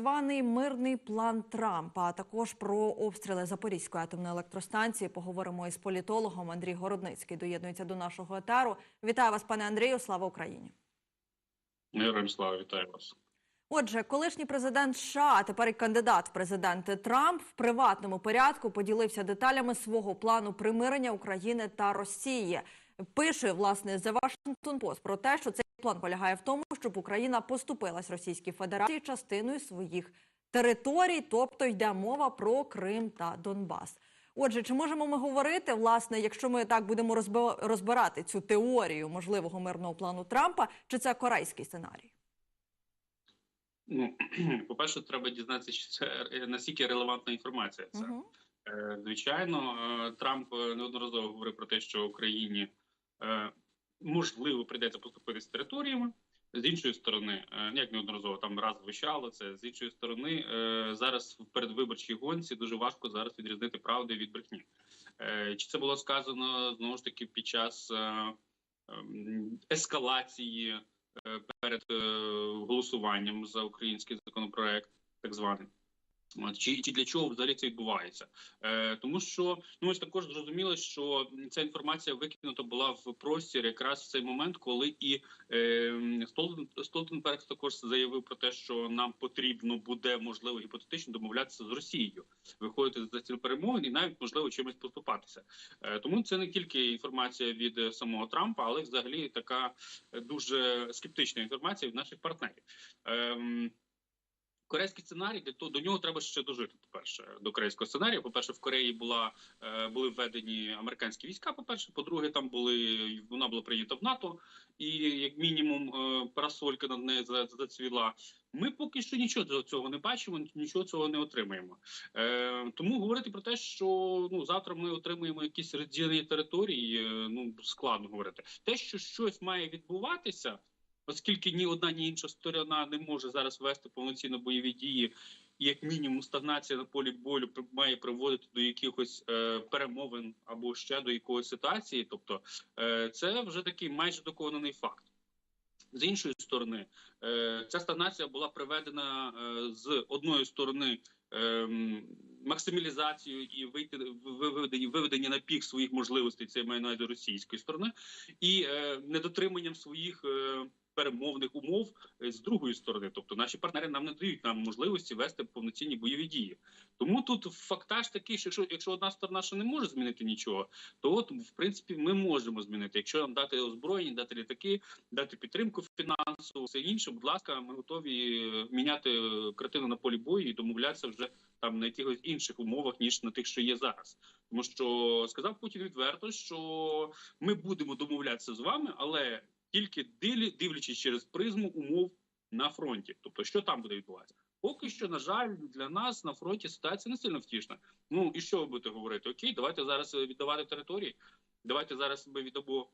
званий мирний план Трампа, а також про обстріли Запорізької атомної електростанції. Поговоримо із політологом Андрій Городницький. Доєднується до нашого етеру. Вітаю вас, пане Андрію. Слава Україні. Героям слава, вітаю вас. Отже, колишній президент США, а тепер і кандидат в президенти Трамп в приватному порядку поділився деталями свого плану примирення України та Росії. Пише власне The Washington Post про те, що цей план полягає в тому, щоб Україна поступилась Російській Федерації частиною своїх територій, тобто йде мова про Крим та Донбас. Отже, чи можемо ми говорити, власне, якщо ми так будемо розби- розбирати цю теорію можливого мирного плану Трампа, чи це корейський сценарій? Ну, по-перше, треба дізнатися, чи це е, наскільки релевантна інформація. Це. Е, звичайно, е, Трамп неодноразово говорив про те, що Україні можливо прийдеться поступити з територіями. З іншої сторони, е, як неодноразово там раз звучало це. З іншої сторони, е, зараз в передвиборчій гонці дуже важко зараз відрізнити правду від брехні. Е, Чи це було сказано знову ж таки під час ем, ескалації перед голосуванням за український законопроект, так званий. Чи, чи для чого взагалі це відбувається? Е, тому що ну ось також зрозуміло, що ця інформація викинута була в простір якраз в цей момент, коли і е, Столтен, Столтенберг також заявив про те, що нам потрібно буде можливо гіпотетично домовлятися з Росією, виходити за стіл перемовин і навіть можливо чимось поступатися. Е, тому це не тільки інформація від е, самого Трампа, але взагалі така е, дуже скептична інформація від наших партнерів. Ем, Корейський сценарій для того до нього треба ще дожити. По перше, до корейського сценарію. По перше, в Кореї була е, були введені американські війська. По перше, по-друге, там були вона була прийнята в НАТО, і як мінімум е, парасолька над нею за- зацвіла. Ми поки що нічого цього не бачимо, нічого цього не отримаємо. Е, тому говорити про те, що ну завтра ми отримуємо якісь розділені території. е, ну складно говорити. Те, що щось має відбуватися оскільки ні одна, ні інша сторона не може зараз вести повноцінно бойові дії, як мінімум стагнація на полі при- має приводити до якихось е, перемовин або ще до якоїсь ситуації. Тобто, е, це вже такий майже доконаний факт. З іншої сторони, е, ця стагнація була приведена е, з одної сторони ем, максималізацією і вийти виведення, виведення на пік своїх можливостей, це я маю на увазі російської сторони, і е, недотриманням своїх е, перемовних умов е, з другої сторони. Тобто наші партнери нам не дають нам можливості вести повноцінні бойові дії. Тому тут фактаж такий, що якщо, якщо одна сторона ще не може змінити нічого, то от в принципі ми можемо змінити. Якщо нам дати озброєння, дати літаки, дати підтримку фінансову, все інше, будь ласка, ми готові е, міняти е, картину на полі бою і домовлятися вже там на якихось інших умовах ніж на тих, що є зараз. Тому що сказав Путін відверто, що ми будемо домовлятися з вами, але тільки дивлячись через призму умов на фронті. Тобто, що там буде відбуватися? Поки що, на жаль, для нас на фронті ситуація не сильно втішна. Ну і що ви будете говорити? Окей, давайте зараз е, віддавати території. Давайте зараз ми віддамо.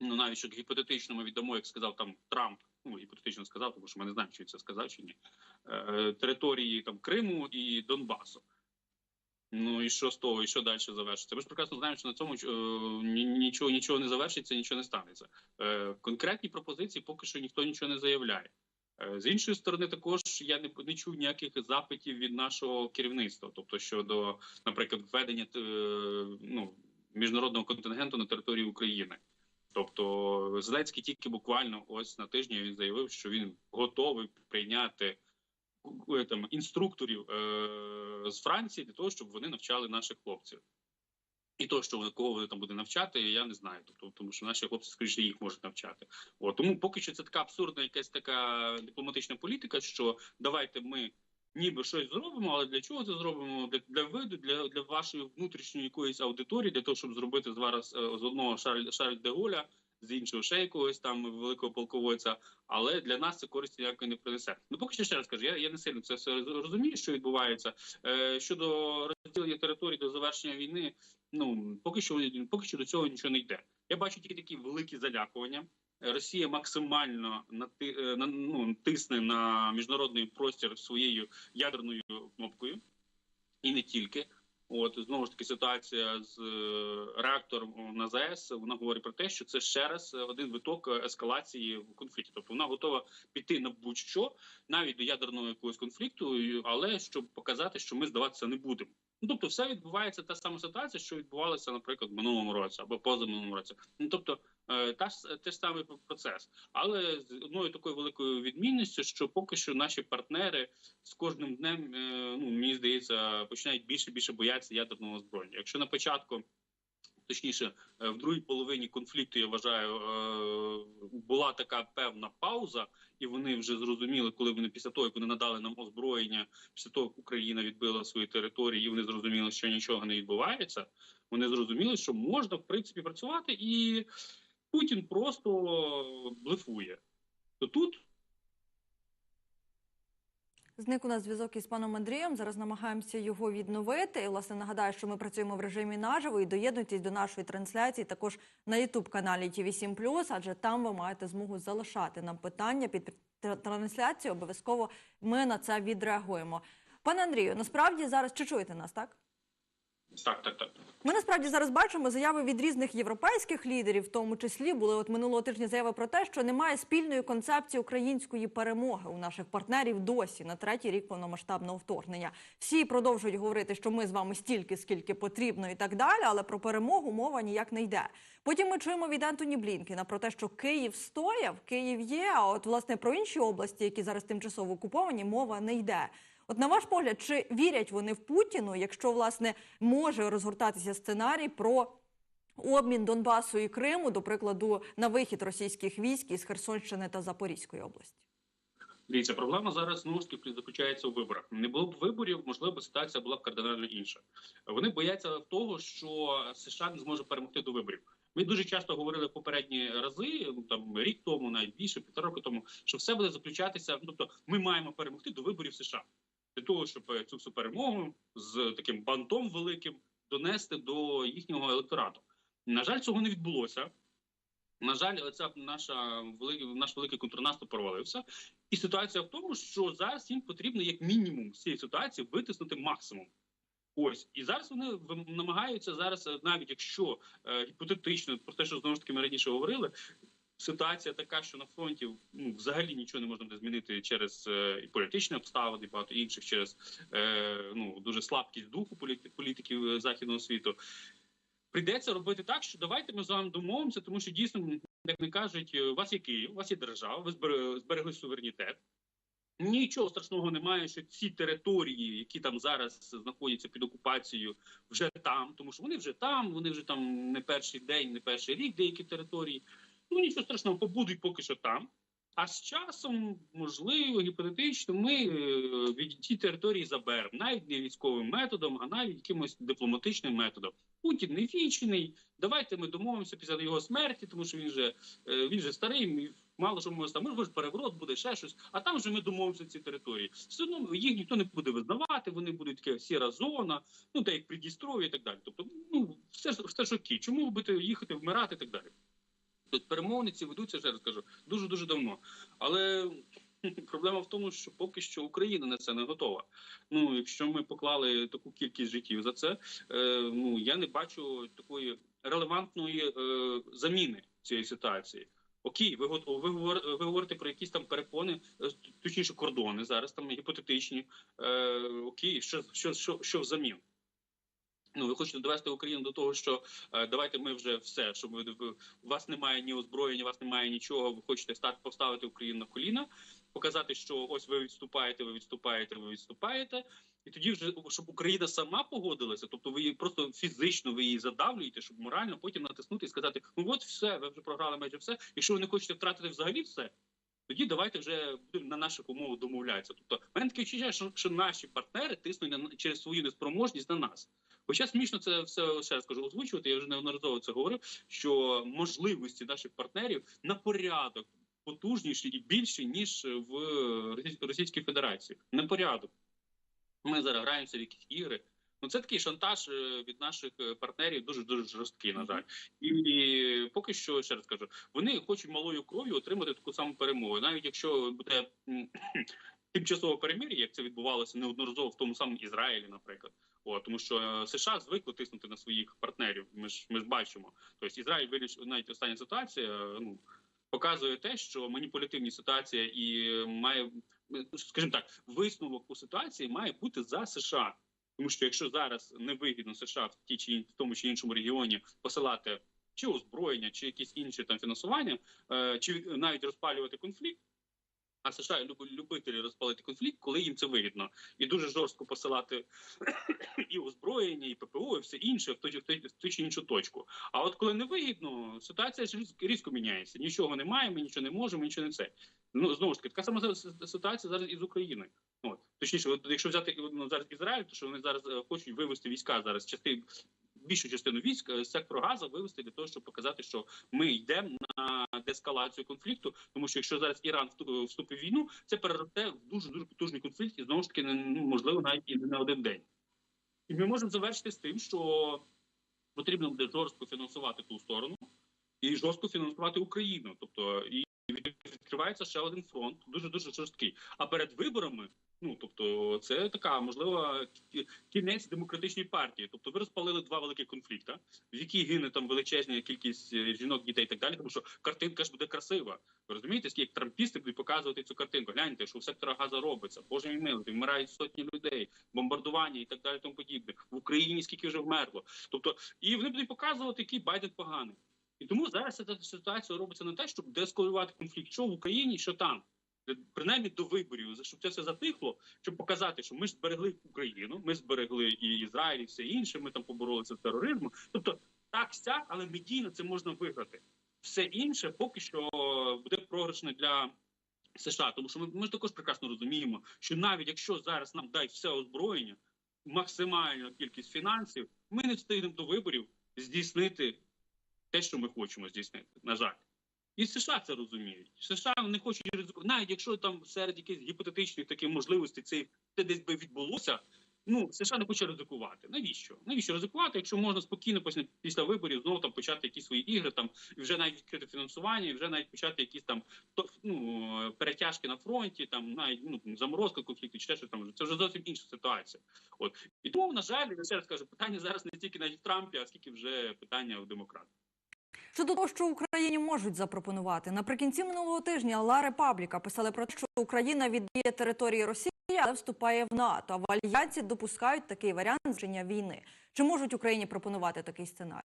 Ну навіть що гіпотетично ми віддамо, як сказав там Трамп. Ну гіпотетично сказав, тому що ми не знаємо, чи це сказав чи ні. Е, території там Криму і Донбасу. Ну і що з того, і що далі завершиться? Ми ж прекрасно знаємо, що на цьому е, нічого нічого не завершиться, нічого не станеться. Е, конкретні пропозиції поки що ніхто нічого не заявляє. Е, З іншої сторони, також я не, не чув ніяких запитів від нашого керівництва, тобто щодо, наприклад, введення е, ну, міжнародного контингенту на території України. Тобто Зеленський тільки буквально ось на тижні він заявив, що він готовий прийняти там інструкторів е, з Франції для того, щоб вони навчали наших хлопців. І то, що кого вони там буде навчати, я не знаю. Тобто, тому що наші хлопці скоріше їх можуть навчати. От тому поки що це така абсурдна, якась така дипломатична політика, що давайте ми ніби щось зробимо, але для чого це зробимо? Для, для виду, для, для вашої внутрішньої якоїсь аудиторії, для того, щоб зробити з вас е, з одного Шарль, Шарль де Голля, з іншого ще якогось там великого полководця. Але для нас це користі ніякої не принесе. Ну поки що ще раз кажу, я, я не сильно це все розумію, що відбувається. Е, щодо розділення територій до завершення війни. Ну поки що поки що до цього нічого не йде. Я бачу тільки такі великі залякування. Росія максимально нати, е, ну, тисне на міжнародний простір своєю ядерною кнопкою, і не тільки. От знову ж таки ситуація з е, реактором на ЗАЕС. Вона говорить про те, що це ще раз один виток ескалації в конфлікті. Тобто вона готова піти на будь-що, навіть до ядерного якогось конфлікту, але щоб показати, що ми здаватися не будемо. Ну тобто, все відбувається та сама ситуація, що відбувалася, наприклад, в минулому році або позаминулому році. Ну тобто, е, та ж те ж самий процес, але з одною такою великою відмінністю, що поки що наші партнери з кожним днем, е, ну мені здається, починають більше і більше боятися ядерного озброєння. Якщо на початку. Точніше, е, в другій половині конфлікту я вважаю, е, була така певна пауза, і вони вже зрозуміли, коли вони після того, як вони надали нам озброєння, після того як Україна відбила свої території, і вони зрозуміли, що нічого не відбувається. Вони зрозуміли, що можна в принципі працювати, і Путін просто блефує. То тут Зник у нас зв'язок із паном Андрієм. Зараз намагаємося його відновити. І, власне, нагадаю, що ми працюємо в режимі наживо і доєднуйтесь до нашої трансляції також на youtube каналі ТВ 7 адже там ви маєте змогу залишати нам питання під тр- трансляцією. Обов'язково ми на це відреагуємо. Пане Андрію, насправді зараз чи чуєте нас, так? Так, так, так. Ми насправді зараз бачимо заяви від різних європейських лідерів, в тому числі були от минулого тижня заяви про те, що немає спільної концепції української перемоги у наших партнерів досі на третій рік повномасштабного вторгнення. Всі продовжують говорити, що ми з вами стільки, скільки потрібно, і так далі, але про перемогу мова ніяк не йде. Потім ми чуємо від Антоні Блінкіна про те, що Київ стояв, Київ є. А от власне про інші області, які зараз тимчасово окуповані, мова не йде. От на ваш погляд, чи вірять вони в Путіну, якщо власне може розгортатися сценарій про обмін Донбасу і Криму, до прикладу, на вихід російських військ із Херсонщини та Запорізької області? Дивіться, проблема зараз ж таки заключається у виборах. Не було б виборів, можливо, ситуація була б кардинально інша. Вони бояться того, що США не зможе перемогти до виборів. Ми дуже часто говорили попередні рази, ну, там рік тому, навіть більше півтора року тому, що все буде заключатися. ну, Тобто, ми маємо перемогти до виборів США для того, щоб е, цю всю перемогу з таким бантом великим донести до їхнього електорату. На жаль, цього не відбулося. На жаль, ця наша наш великий контрнаступ провалився. І ситуація в тому, що зараз їм потрібно як мінімум з цієї ситуації витиснути максимум. Ось і зараз вони намагаються зараз, е, навіть якщо е, гіпотетично про те, що знову ж таки ми раніше говорили. Ситуація така, що на фронті ну, взагалі нічого не можна буде змінити через е, і політичні обставини, багато інших через е, ну дуже слабкість духу політи- політиків е, західного світу. Прийдеться робити так, що давайте ми з вами домовимося, тому що дійсно, як не кажуть, е, у вас є Київ, у вас є держава, ви збере- зберегли суверенітет. Нічого страшного немає, що ці території, які там зараз знаходяться під окупацією, вже там, тому що вони вже там, вони вже там не перший день, не перший рік, деякі території. Ну нічого страшного, побудуть поки що там. А з часом, можливо, гіпотетично, ми е, від ті території заберемо навіть не військовим методом, а навіть якимось дипломатичним методом. Путін не вічний. Давайте ми домовимося після його смерті, тому що він же е, він же старий. Мало що може там, може переворот буде ще щось. А там вже ми домовимося ці території. Все одно їх ніхто не буде визнавати. Вони будуть таке сіра зона, ну та як Придністров'я і так далі. Тобто, ну все ж все ж окей. Чому ви їхати, вмирати і так далі? Тут перемовниці ведуться, ще раз кажу, дуже дуже давно. Але проблема в тому, що поки що Україна на це не готова. Ну, якщо ми поклали таку кількість життів за це, е, ну я не бачу такої релевантної е, заміни цієї ситуації. Окей, ви ви, ви говорите про якісь там перепони, е, точніше кордони зараз там гіпотетичні. Е, окей, що, що, що, що взамін? Ну, ви хочете довести Україну до того, що е, давайте ми вже все, щоб ви, у вас немає ні озброєння, у вас немає нічого. Ви хочете стати поставити Україну на коліна, показати, що ось ви відступаєте, ви відступаєте, ви відступаєте, і тоді вже щоб Україна сама погодилася, тобто ви її просто фізично ви її задавлюєте, щоб морально потім натиснути і сказати: ну от все, ви вже програли майже все. Якщо ви не хочете втратити взагалі все. Тоді давайте вже будемо на наших умовах домовлятися. Тобто, мене таке відчуття, що, що наші партнери тиснуть на через свою неспроможність на нас. Хоча смішно це все ще раз кажу озвучувати. Я вже неодноразово це говорив. Що можливості наших партнерів на порядок потужніші і більші ніж в Російсь- Російській Федерації. На порядок. Ми зараз граємося в якісь ігри. Ну це такий шантаж е, від наших е, партнерів дуже дуже жорсткий, на жаль. І, і поки що ще раз кажу, вони хочуть малою кров'ю отримати таку саму перемогу, навіть якщо буде тимчасове перемир'я, як це відбувалося неодноразово в тому самому Ізраїлі, наприклад. От, тому що е, США звикли тиснути на своїх партнерів. Ми ж ми ж бачимо. Тобто Ізраїль вирішив навіть остання ситуація. е, Ну показує те, що маніпулятивні ситуація і має ну, скажімо так, висновок у ситуації має бути за США. Тому що якщо зараз невигідно США в ті чи в тому чи іншому регіоні посилати чи озброєння, чи якісь інші там фінансування, е, чи навіть розпалювати конфлікт. А США люб- любителі розпалити конфлікт, коли їм це вигідно, і дуже жорстко посилати і озброєння, і ППО, і все інше в ту, в ту, чи іншу точку. А от коли не вигідно, ситуація ж різко, міняється. Нічого немає, ми нічого не можемо, нічого не це. Ну знову ж таки, така сама ситуація зараз і з Україною. От точніше, от, якщо взяти ну, зараз Ізраїль, то що вони зараз е, хочуть вивести війська зараз частини. Більшу частину військ е, з сектору Газа вивести для того, щоб показати, що ми йдемо на деескалацію конфлікту. Тому що якщо зараз Іран всту- вступить в війну, це переросте в дуже дуже потужний конфлікт, і знову ж таки ну, можливо навіть і не на один день. І ми можемо завершити з тим, що потрібно буде жорстко фінансувати ту сторону і жорстко фінансувати Україну. Тобто і відкривається ще один фронт, дуже дуже жорсткий. А перед виборами, ну тобто, це така можливо кі- кінець демократичній партії. Тобто, ви розпалили два великі конфлікти, в які гине там величезна кількість е, жінок, дітей і так далі. Тому що картинка ж буде красива. Ви розумієте, скільки трампісти будуть показувати цю картинку? Гляньте, що в сектора Газа робиться. Боже мій милий, вмирають сотні людей, бомбардування і так далі. Тому подібне. В Україні скільки вже вмерло. Тобто, і вони будуть показувати, який Байден поганий. І тому зараз ця ситуація робиться на те, щоб деескалювати конфлікт, що в Україні, що там. Принаймні до виборів, щоб це все затихло, щоб показати, що ми ж зберегли Україну, ми зберегли і Ізраїль, і все інше. Ми там поборолися з тероризмом. Тобто так сяк, але медійно це можна виграти. Все інше поки що буде програшне для США, тому що ми, ми ж також прекрасно розуміємо, що навіть якщо зараз нам дають все озброєння, максимальну кількість фінансів, ми не встигнемо до виборів здійснити те, що ми хочемо здійснити. На жаль. І США це розуміють. США не хочуть ризикувати. Навіть якщо там серед якихось гіпотетичних таких можливостей це, це десь би відбулося. Ну, США не хоче ризикувати. Навіщо? Навіщо ризикувати, якщо можна спокійно після, після виборів знову там почати якісь свої ігри, там і вже навіть відкрити фінансування, і вже навіть почати якісь там ну, перетяжки на фронті, там навіть ну, заморозка конфлікту, чи те, що там це вже зовсім інша ситуація. От і тому, на жаль, я ще раз кажу, питання зараз не стільки навіть в Трампі, а скільки вже питання в демократах. Щодо того, що Україні можуть запропонувати наприкінці минулого тижня Ла Репабліка писали про те, що Україна віддає території Росії, але вступає в НАТО. А в альянсі допускають такий варіант закінчення війни. Чи можуть Україні пропонувати такий сценарій?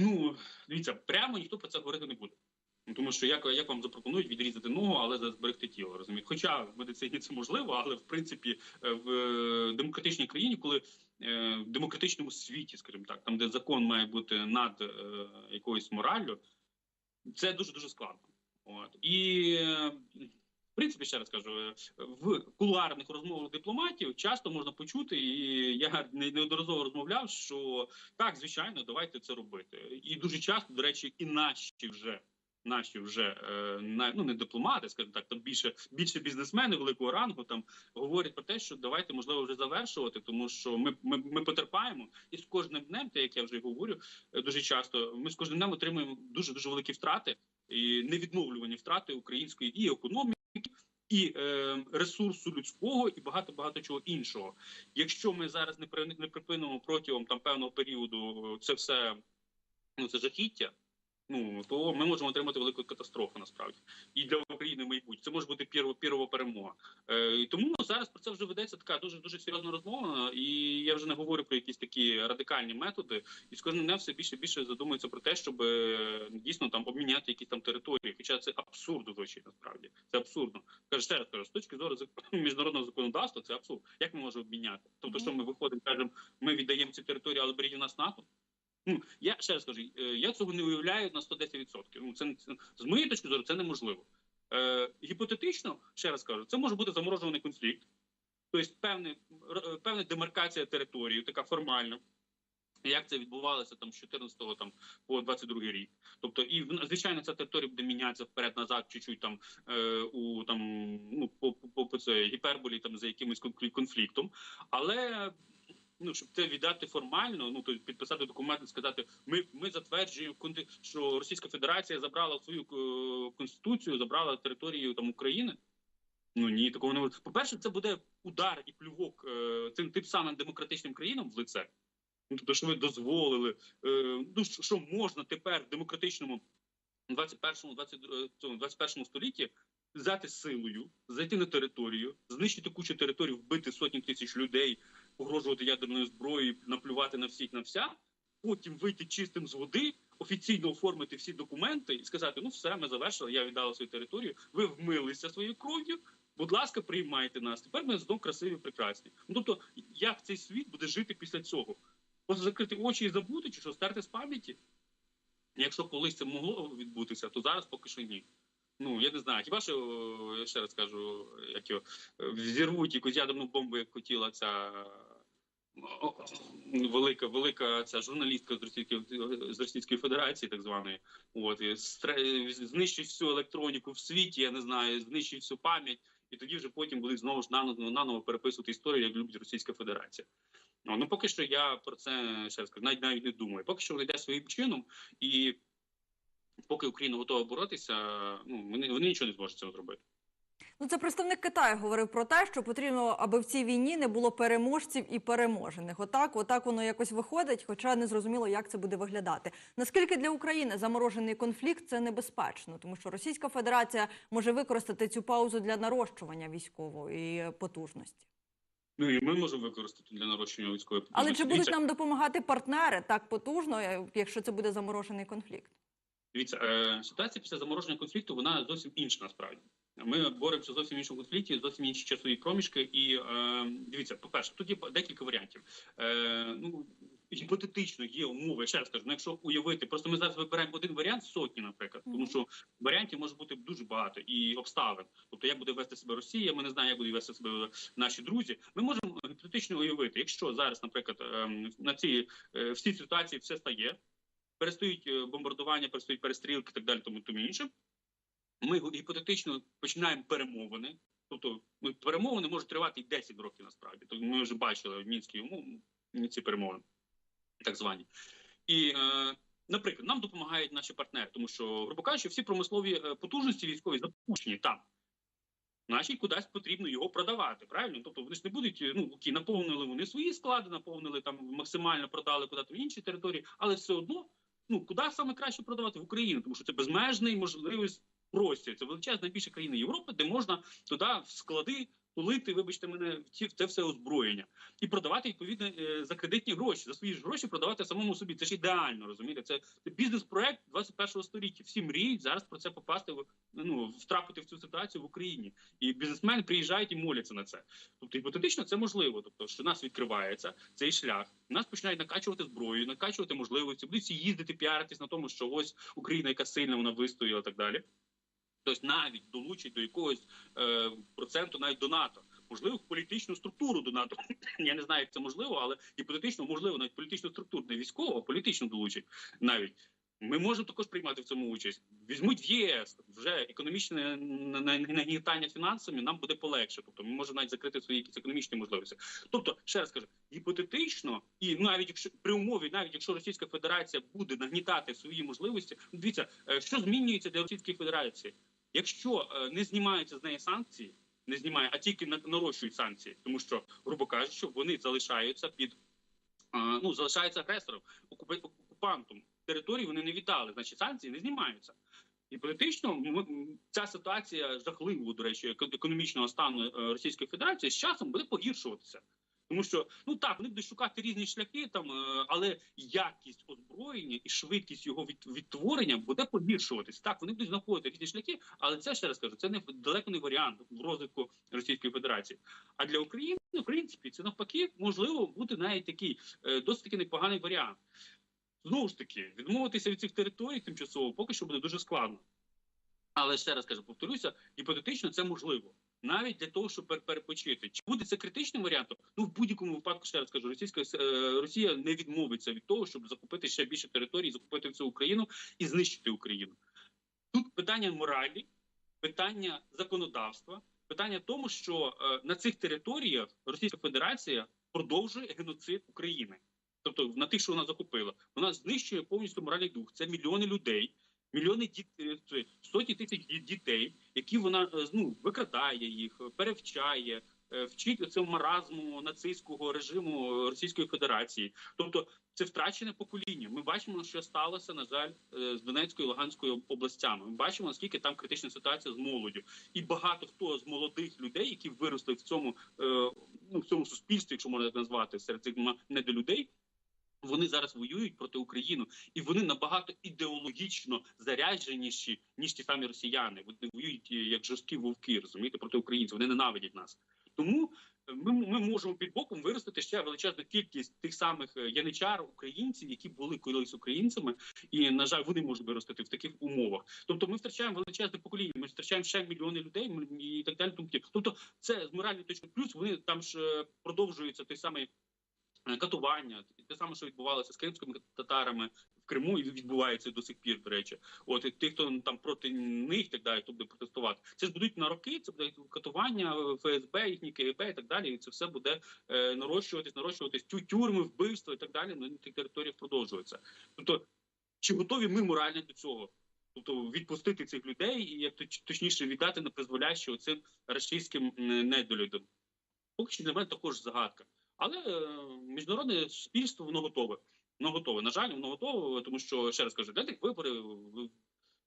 Ну дивіться, прямо ніхто про це говорити не буде. Ну, тому що як, як вам запропонують відрізати ногу, але зберегти тіло, розумієте? Хоча в медицині це можливо, але в принципі в е, демократичній країні, коли в демократичному світі, скажімо так, там де закон має бути над е, якоюсь мораллю, це дуже дуже складно. От і е, в принципі, ще раз кажу, е, в кулуарних розмовах дипломатів часто можна почути, і я неодноразово розмовляв, що так, звичайно, давайте це робити. І дуже часто, до речі, і наші вже. Наші вже е, ну не дипломати, скажімо так, там більше більше бізнесмени великого рангу там говорять про те, що давайте можливо вже завершувати, тому що ми, ми, ми потерпаємо, і з кожним днем, те як я вже говорю, е, дуже часто ми з кожним днем отримуємо дуже дуже великі втрати і невідновлювані втрати української і економіки. І е, ресурсу людського, і багато багато чого іншого. Якщо ми зараз не при не припинимо протягом там певного періоду це все ну це жахіття. Ну то ми можемо отримати велику катастрофу насправді і для України майбутнє. Це може бути пірова пірова перемога. Е, тому зараз про це вже ведеться така дуже дуже серйозна розмова. І я вже не говорю про якісь такі радикальні методи. І з кожним днем все більше і більше задумується про те, щоб е, дійсно там обміняти якісь там території. Хоча це абсурд звучить насправді. Це абсурдно. Кажу ще раз кажу, з точки зору міжнародного законодавства, це абсурд. Як ми можемо обміняти? Тобто, що ми виходимо, кажемо, ми віддаємо ці території, але беріть у нас НАТО. Ну я ще раз кажу, е, я цього не уявляю на 110%. Ну це, з моєї точки зору, це неможливо. Е, гіпотетично, ще раз кажу, це може бути заморожений конфлікт, тобто певне, певна демаркація території, така формальна. Як це відбувалося там з 14 там по 22 рік? Тобто, і звичайно, ця територія буде мінятися вперед-назад, чуть-чуть там е, у там ну по, по, по це гіперболі, там за якимось конфліктом, але ну щоб це віддати формально, ну то підписати документ сказати, ми, ми затверджуємо що Російська Федерація забрала свою е, конституцію, забрала територію там України. Ну ні, такого не може. По-перше, це буде удар і плювок е, цим тим самим демократичним країнам в лице. Ну, тобто, що ви дозволили, е, ну що, можна тепер в демократичному 21 22, цьому 21 столітті взяти силою, зайти на територію, знищити кучу територій, вбити сотні тисяч людей, погрожувати ядерною зброєю, наплювати на всіх на вся, потім вийти чистим з води, офіційно оформити всі документи і сказати: ну все, ми завершили, я віддала свою територію, ви вмилися своєю кров'ю. Будь ласка, приймайте нас. Тепер ми знов красиві, прекрасні. Ну тобто, як цей світ буде жити після цього? Просто закрити очі і забути, чи що стерти з пам'яті? Якщо колись це могло відбутися, то зараз поки що ні. Ну я не знаю. Хіба що я ще раз кажу, як його взірвуть якусь ядерну бомбу, як хотіла ця велика, велика ця журналістка з Російської з Російської Федерації, так званої, от і знищить всю електроніку в світі. Я не знаю, знищить всю пам'ять, і тоді вже потім будуть знову ж наново наново переписувати історію, як любить Російська Федерація. Ну, ну поки що я про це ще раз кажу, навіть навіть не думаю. Поки що воно йде своїм чином, і поки Україна готова боротися, ну вони, вони нічого не зможуть цього зробити. Ну, це представник Китаю говорив про те, що потрібно, аби в цій війні не було переможців і переможених. Отак, отак воно якось виходить, хоча не зрозуміло, як це буде виглядати. Наскільки для України заморожений конфлікт це небезпечно, тому що Російська Федерація може використати цю паузу для нарощування військової потужності. Ну і ми можемо використати для нарощення військової Але чи будуть нам допомагати партнери так потужно, якщо це буде заморожений конфлікт? Дивіться, е, ситуація після замороження конфлікту вона зовсім інша насправді. Ми боремося зовсім іншому конфлікті, зовсім інші часові проміжки. І е, дивіться, по перше, тут є декілька варіантів. Е, ну гіпотетично є умови. Ще раз кажу, ну, якщо уявити, просто ми зараз вибираємо один варіант сотні, наприклад, тому що варіантів може бути дуже багато і обставин. Тобто, як буде вести себе Росія, ми не знаємо, як будуть вести себе наші друзі. Ми можемо гіпотетично уявити, якщо зараз, наприклад, ем, на цій е, всій ситуації все стає, перестають е, бомбардування, перестають перестрілки і так далі, тому тому інше. Ми гіпотетично починаємо перемовини. Тобто ну, перемовини можуть тривати і 10 років насправді. Тобто ми вже бачили в мінській умові ці перемовини, так звані. І, е, наприклад, нам допомагають наші партнери, тому що, грубо кажучи, всі промислові е, потужності військові запущені там. Значить, кудись потрібно його продавати. Правильно? Тобто вони ж не будуть, е, ну окей, наповнили вони свої склади, наповнили там максимально продали куди-то в інші території, але все одно, ну куди саме краще продавати в Україну, тому що це безмежний можливість простір. Це величезна найбільша країна Європи, де можна туди в склади тулити, вибачте мене, в в це все озброєння і продавати відповідно е, за кредитні гроші, за свої ж гроші продавати самому собі. Це ж ідеально, розумієте? Це, це бізнес-проект 21-го століття. Всі мріють зараз про це попасти ну втрапити в цю ситуацію в Україні. І бізнесмени приїжджають і моляться на це. Тобто гіпотетично це можливо. Тобто, що нас відкривається цей шлях, нас починають накачувати зброю, накачувати можливості, будуть всі їздити, піаритись на тому, що ось Україна, яка сильна, вона вистояла і так далі. Тобто навіть долучить до якогось е, проценту навіть до НАТО. Можливо, в політичну структуру до НАТО. Я не знаю, як це можливо, але гіпотетично можливо навіть політичну структуру, не військову, а політичну долучить навіть. Ми можемо також приймати в цьому участь. Візьмуть в ЄС вже економічне на- на- нагнітання фінансами нам буде полегше. Тобто ми можемо навіть закрити свої якісь економічні можливості. Тобто, ще раз кажу, гіпотетично, і навіть якщо при умові, навіть якщо Російська Федерація буде нагнітати свої можливості, дивіться, е, що змінюється для Російської Федерації, якщо е, не знімаються з неї санкції, не знімає, а тільки на- нарощують санкції, тому що, грубо кажучи, вони залишаються під а, ну залишаються агресором, окупа- окупантом території. Вони не віддали, значить санкції не знімаються. І політично ця ситуація жахливого, до речі, економічного стану е, Російської Федерації з часом буде погіршуватися. Тому що ну так вони будуть шукати різні шляхи, там е, але якість озброєння і швидкість його відтворення буде погіршуватись. Так вони будуть знаходити різні шляхи, але це ще раз кажу, це не далеко не варіант в розвитку Російської Федерації. А для України, в принципі, це навпаки можливо бути навіть такий е, досить таки непоганий варіант. Знову ж таки, відмовитися від цих територій тимчасово поки що буде дуже складно. Але ще раз кажу, повторюся, гіпотетично це можливо. Навіть для того, щоб пер- перепочити. Чи буде це критичним варіантом? Ну в будь-якому випадку ще раз кажу, російська е, Росія не відмовиться від того, щоб закупити ще більше територій, закупити всю Україну і знищити Україну. Тут питання моралі, питання законодавства, питання тому, що е, на цих територіях Російська Федерація продовжує геноцид України. Тобто на тих, що вона захопила, вона знищує повністю моральний дух. Це мільйони людей, мільйони дітей, сотні тисяч дітей, які вона е, ну викрадає їх, перевчає, е, вчить цьому маразму нацистського режиму Російської Федерації. Тобто це втрачене покоління. Ми бачимо, що сталося на жаль е, з Донецькою і Луганською областями. Ми бачимо наскільки там критична ситуація з молоддю, і багато хто з молодих людей, які виросли в цьому ну в цьому суспільстві, якщо можна так назвати, серед цих недолюдей. Вони зараз воюють проти України, і вони набагато ідеологічно зарядженіші ніж ті самі росіяни. Вони воюють е, як жорсткі вовки, розумієте, проти українців. Вони ненавидять нас. Тому е, ми, ми можемо під боком виростити ще величезну кількість тих самих е, яничар, українців, які були колись українцями, і на жаль, вони можуть виростити в таких умовах. Тобто, ми втрачаємо величезне покоління, ми втрачаємо ще мільйони людей і так далі. Тобто, це з моральної точки плюс. Вони там ж продовжується той самий катування, те саме, що відбувалося з кримськими татарами в Криму, і відбувається до сих пір. До речі, от тих, хто там проти них так далі, хто буде протестувати. Це ж будуть на роки, це буде катування е, ФСБ, їхні КГБ і так далі. І це все буде е, нарощуватись, нарощуватись тю тюрми, вбивства і так далі. На тих територіях продовжується. Тобто, чи готові ми морально до цього? Тобто відпустити цих людей і як точніше віддати на призволяще оцим російським недолюдам. Поки що для мене також загадка. Але е, міжнародне суспільство воно готове. Воно готове. На жаль, воно готове, тому що ще раз кажу, для тих вибори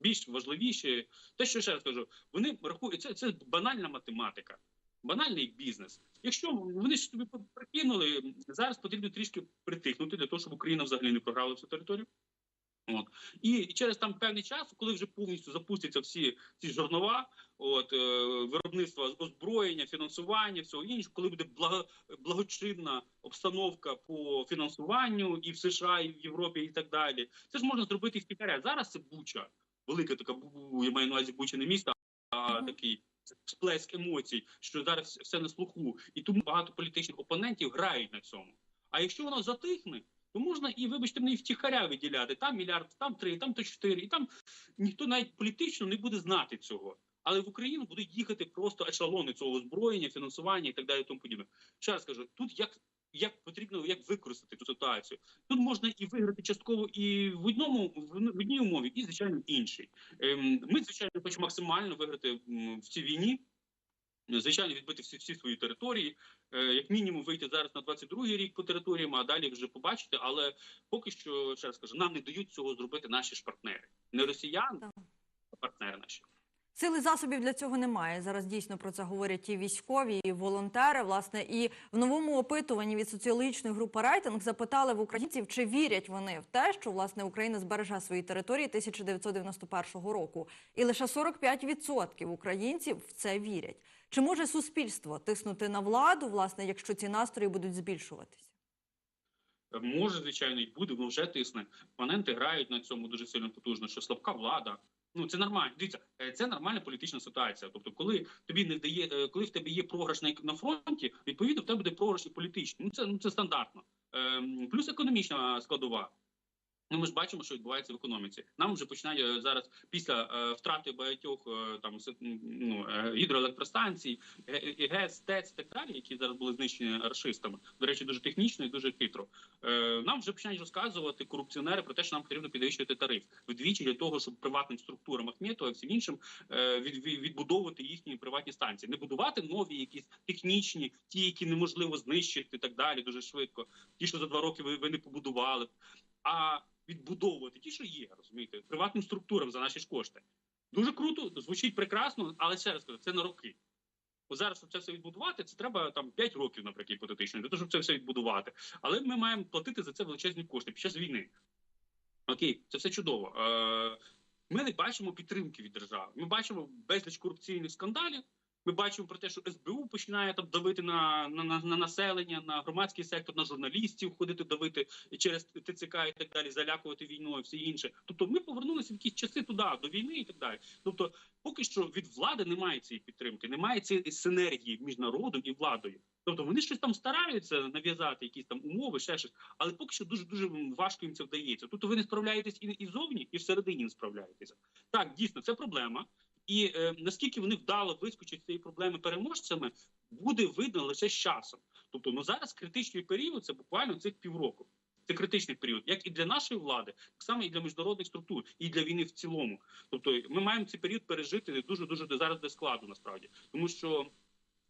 більш важливіші. Те, що ще раз кажу, вони рахують це, це банальна математика, банальний бізнес. Якщо вони ж тобі прикинули, зараз потрібно трішки притихнути для того, щоб Україна взагалі не програла всю територію. От і, і через там певний час, коли вже повністю запустяться всі ці жорнова, от е, виробництва озброєння, фінансування, всього іншого, коли буде благо, благочинна обстановка по фінансуванню і в США, і в Європі, і так далі, це ж можна зробити втікаря. Зараз це буча, велика така я маю на увазі буча не місто, а такий сплеск емоцій, що зараз все на слуху, і тому багато політичних опонентів грають на цьому. А якщо воно затихне, то можна і, вибачте, мені втіхаря виділяти. Там мільярд, там три, там то чотири, і там ніхто навіть політично не буде знати цього. Але в Україну будуть їхати просто ешелони цього озброєння, фінансування і так далі. Тому подібне. Ще раз кажу, тут як. Як потрібно як використати цю ситуацію? Тут можна і виграти частково і в одному в в одній умові, і звичайно в іншій. Ем, Ми звичайно хочемо максимально виграти в цій війні. Звичайно, відбити всі, всі свої території, е, як мінімум вийти зараз на 22-й рік по територіям, а далі вже побачити. Але поки що, ще раз кажу, нам не дають цього зробити наші ж партнери, не росіяни, а партнери наші. Сили засобів для цього немає. Зараз дійсно про це говорять і військові, і волонтери. Власне, і в новому опитуванні від соціологічної групи рейтинг запитали в українців, чи вірять вони в те, що власне Україна збереже свої території 1991 року. І лише 45% українців в це вірять. Чи може суспільство тиснути на владу, власне, якщо ці настрої будуть збільшуватися? Е, Може, звичайно, і буде, воно вже тисне. Опоненти грають на цьому дуже сильно потужно, що слабка влада. Ну це нормально. Дивіться, е, це нормальна політична ситуація. Тобто, коли тобі не вдає, е, коли в тебе є програш на, фронті, відповідно в тебе буде програш і політичний. Ну це ну це стандартно. Ем, плюс економічна складова. Ну, ми ж бачимо, що відбувається в економіці. Нам вже починає зараз після е, втрати багатьох е, там ну, е, гідроелектростанцій, Г- ГЕС, ТЕЦ і так далі, які зараз були знищені рашистами. До речі, дуже технічно і дуже хитро. Е, нам вже починають розказувати корупціонери про те, що нам потрібно підвищувати тариф вдвічі для того, щоб приватним структурам Ахметова всім іншим е, від- відбудовувати їхні приватні станції, не будувати нові, якісь технічні, ті, які неможливо знищити, і так далі, дуже швидко. Ті, що за два роки ви, ви не побудували. А відбудовувати ті, що є, розумієте, приватним структурам за наші ж кошти. Дуже круто, звучить прекрасно, але ще раз кажу, це на роки. От зараз, щоб це все відбудувати, це треба там 5 років, наприклад, гіпотетично, для того, щоб це все відбудувати. Але ми маємо платити за це величезні кошти під час війни. Окей, це все чудово. Е, ми не бачимо підтримки від держави. Ми бачимо безліч корупційних скандалів. Ми бачимо про те, що СБУ починає там давити на, на, на, на населення, на громадський сектор, на журналістів, ходити давити через ТЦК і так далі, залякувати війною, все інше. Тобто, ми повернулися в якісь часи туди, до війни і так далі. Тобто, поки що від влади немає цієї підтримки, немає цієї синергії між народом і владою. Тобто вони щось там стараються нав'язати, якісь там умови, ще щось, але поки що дуже дуже важко їм це вдається. Тобто ви не справляєтесь і, і зовні, і всередині не справляєтеся. Так, дійсно, це проблема. І е, наскільки вони вдало вискочать з цієї проблеми переможцями, буде видно лише з часом. Тобто, ну зараз критичний період це буквально цих півроку. Це критичний період, як і для нашої влади, так само і для міжнародних структур, і для війни в цілому. Тобто, ми маємо цей період пережити дуже дуже зараз де складно насправді, тому що.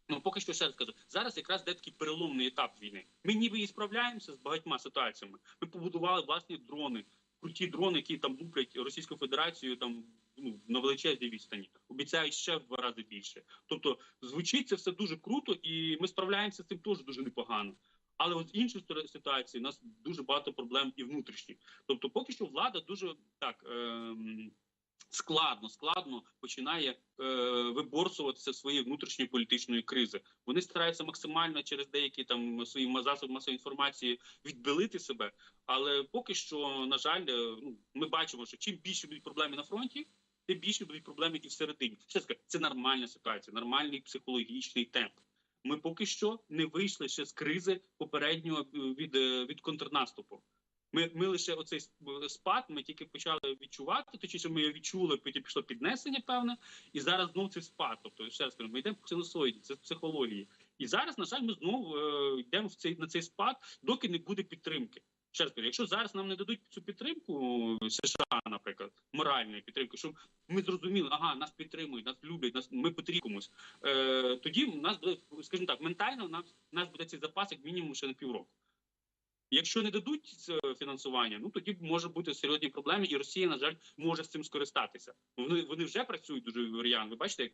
Ну, поки що ще раз кажу, зараз якраз де такий переломний етап війни. Ми ніби і справляємося з багатьма ситуаціями. Ми побудували власні дрони, круті дрони, які там луплять Російську Федерацію там ну на величезній відстані, обіцяють ще в два рази більше. Тобто звучить це все дуже круто, і ми справляємося з цим теж дуже непогано. Але от з іншої ситуації у нас дуже багато проблем і внутрішніх. Тобто, поки що влада дуже так. Ем... Складно, складно починає е, виборсуватися своєї внутрішньої політичної кризи. Вони стараються максимально через деякі там свої засоби масової інформації відбилити себе. Але поки що, на жаль, е, ну ми бачимо, що чим більше будуть проблеми на фронті, тим більше будуть проблеми і всередині. Ще скажу, це нормальна ситуація, нормальний психологічний темп. Ми поки що не вийшли ще з кризи попереднього е, від, е, від контрнаступу. Ми, ми лише оцей спад, ми тільки почали відчувати, точніше, ми відчули, потім пішло піднесення, певне, і зараз знов цей спад. Тобто, ще раз кажу, ми йдемо по синусоїді, це психології. І зараз, на жаль, ми знову е, йдемо в цей на цей спад, доки не буде підтримки. Ще раз кажу, якщо зараз нам не дадуть цю підтримку е, США, наприклад, моральної підтримки, щоб ми зрозуміли, ага, нас підтримують, нас люблять, нас ми потрібні. Е, тоді у нас буде, скажімо так, ментально нас, нас буде цей запас як мінімум ще на півроку. Якщо не дадуть фінансування, ну тоді може бути серйозні проблеми, і Росія, на жаль, може з цим скористатися. Вони вони вже працюють дуже варіант. Ви бачите, як,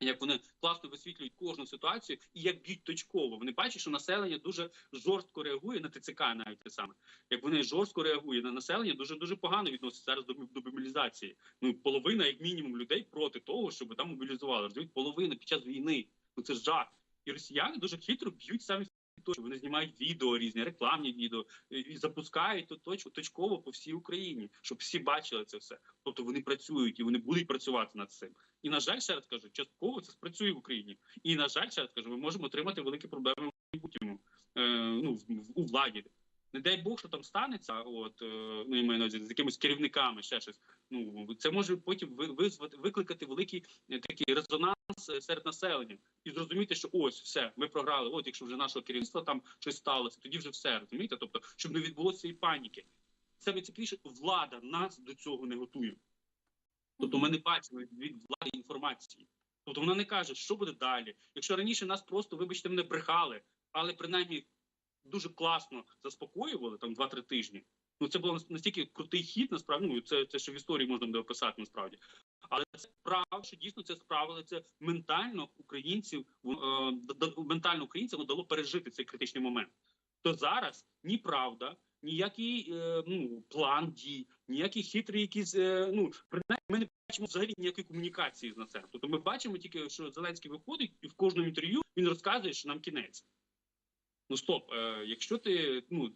як вони класно висвітлюють кожну ситуацію і як б'ють точково. Вони бачать, що населення дуже жорстко реагує на ТЦК, навіть те саме. Як вони жорстко реагують на населення, дуже дуже погано відноситься зараз до, до мобілізації. Ну половина, як мінімум, людей проти того, щоб там мобілізували. Розумієте, половина під час війни. Ну це жах. І росіяни дуже хитро б'ють самі точно. Вони знімають відео різні, рекламні відео і- запускають ту точку точково по всій Україні, щоб всі бачили це все. Тобто вони працюють і вони будуть працювати над цим. І на жаль, ще раз кажу, частково це спрацює в Україні. І на жаль, ще раз кажу, ми можемо отримати великі проблеми в майбутньому е, ну у владі. Не дай Бог, що там станеться, от е, ну я маю на увазі, з якимись керівниками, ще щось. Ну це може потім ви- визвати викликати великий е, такий резонанс е, серед населення і зрозуміти, що ось все, ми програли. От якщо вже нашого керівництва там щось сталося, тоді вже все розумієте. Тобто, щоб не відбулося цієї паніки. Це найцікавіше, влада нас до цього не готує. Тобто ми не бачимо від влади інформації. Тобто вона не каже, що буде далі. Якщо раніше нас просто, вибачте, мене брехали, але принаймні дуже класно заспокоювали там 2-3 тижні. Ну це було настільки крутий хід, насправді. Ну це, це ще в історії можна буде описати насправді. Але це правда, що дійсно це справили. Це ментально українців е, ментально українцям дало пережити цей критичний момент. То зараз ні правда, ніякий е, ну план дій, ніякі хитрі якісь е, ну принаймні ми не бачимо взагалі ніякої комунікації з населенням. Тобто ми бачимо тільки, що Зеленський виходить і в кожному інтерв'ю він розказує, що нам кінець. Ну стоп, е, якщо ти ну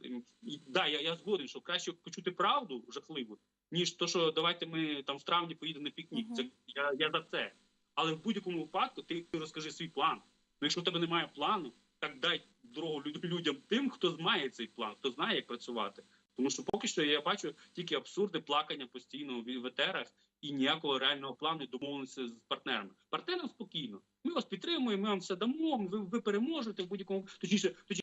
да, я, я згоден, що краще почути правду жахливу, ніж то, що давайте ми там в травні поїдемо на пікнік. Це я, я за це. Але в будь-якому випадку ти, розкажи свій план. Ну, якщо в тебе немає плану, так дай дорогу люд- людям тим, хто має цей план, хто знає, як працювати. Тому що поки що я бачу тільки абсурди плакання постійно в в етерах і ніякого реального плану домовленості з партнерами. Партнерам спокійно. Ми вас підтримуємо, ми вам все дамо. Ви, ви переможете в будь-якому точніше, точніше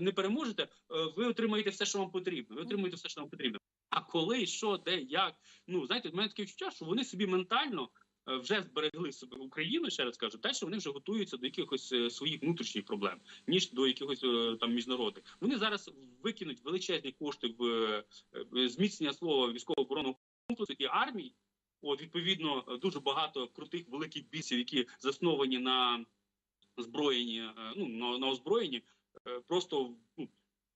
не переможете. е, Ви отримаєте все, що вам потрібно. Ви отримуєте все, що вам потрібно. А коли, що, де, як? Ну знаєте, в мене таке відчуття, що вони собі ментально е, вже зберегли себе Україну, ще раз кажу, те, що вони вже готуються до якихось е, своїх внутрішніх проблем, ніж до якихось там міжнародних. Вони зараз викинуть величезні кошти в зміцнення свого військово-оборонного комплексу і армії. От відповідно дуже багато крутих великих бійців, які засновані на зброєнні, е, ну на, на озброєнні, е, просто ну,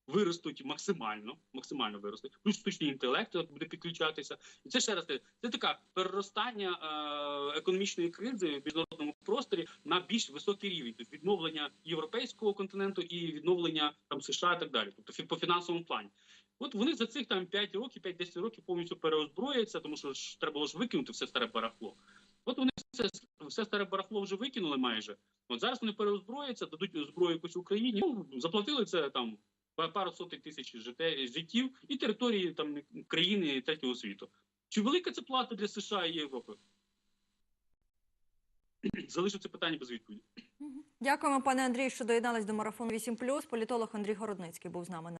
виростуть максимально, максимально виростуть. Плюс штучний інтелект буде підключатися. І це ще раз це така переростання е, економічної кризи в міжнародному просторі на більш високий рівень, тобто відновлення європейського континенту і відновлення там США і так далі, тобто по фінансовому плані. От вони за цих там 5 років, 5-10 років повністю переозброяться, тому що ж треба було ж викинути все старе барахло. От вони все, все старе барахло вже викинули майже. От зараз вони переозброяться, дадуть зброю якусь Україні. Ну, заплатили це там пару сотень тисяч життів і території там країни третього світу. Чи велика це плата для США і Європи? Залишу це питання без відповіді. Дякуємо, пане Андрію, що доєднались до марафону 8+. Політолог Андрій Городницький був з нами.